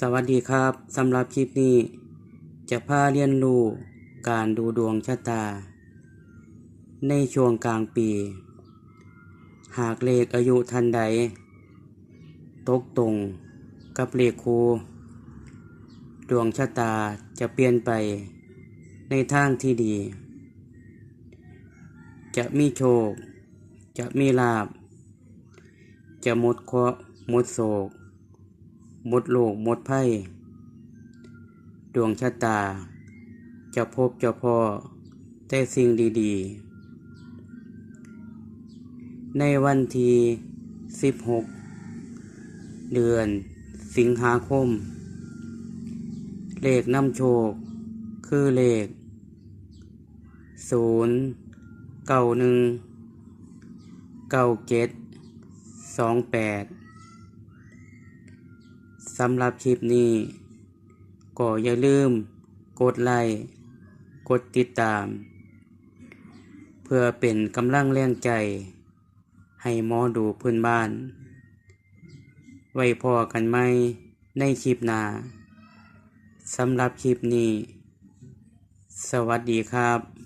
สวัสดีครับสำหรับคลิปนี้ จะพาเรียนรู้การดูดวงชะตา ในช่วงกลางปี หากเลขอายุทันใด ตกตรงกับเลขคูดวงชะตาจะเปลี่ยนไปในทางที่ดี จะมีโชค จะมีลาบ จะหมดเคราะห์หมดโศก มดโลกหมดภัยดวงชะตา จะพบเจะพอแต่สิ่งดีๆ ในวันที่ 16 เดือน สิงหาคม เลขนำโชค คือเลข 0 9 1 9 7 2 8 สำหรับคลิปนี้ ก็อย่าลืม กดไลค์ กดติดตาม เพื่อเป็นกำลังแรงใจ ให้หมอดูพื้นบ้าน ไว้พอกันไหมในคลิปหน้าสำหรับคลิปนี้ สวัสดีครับ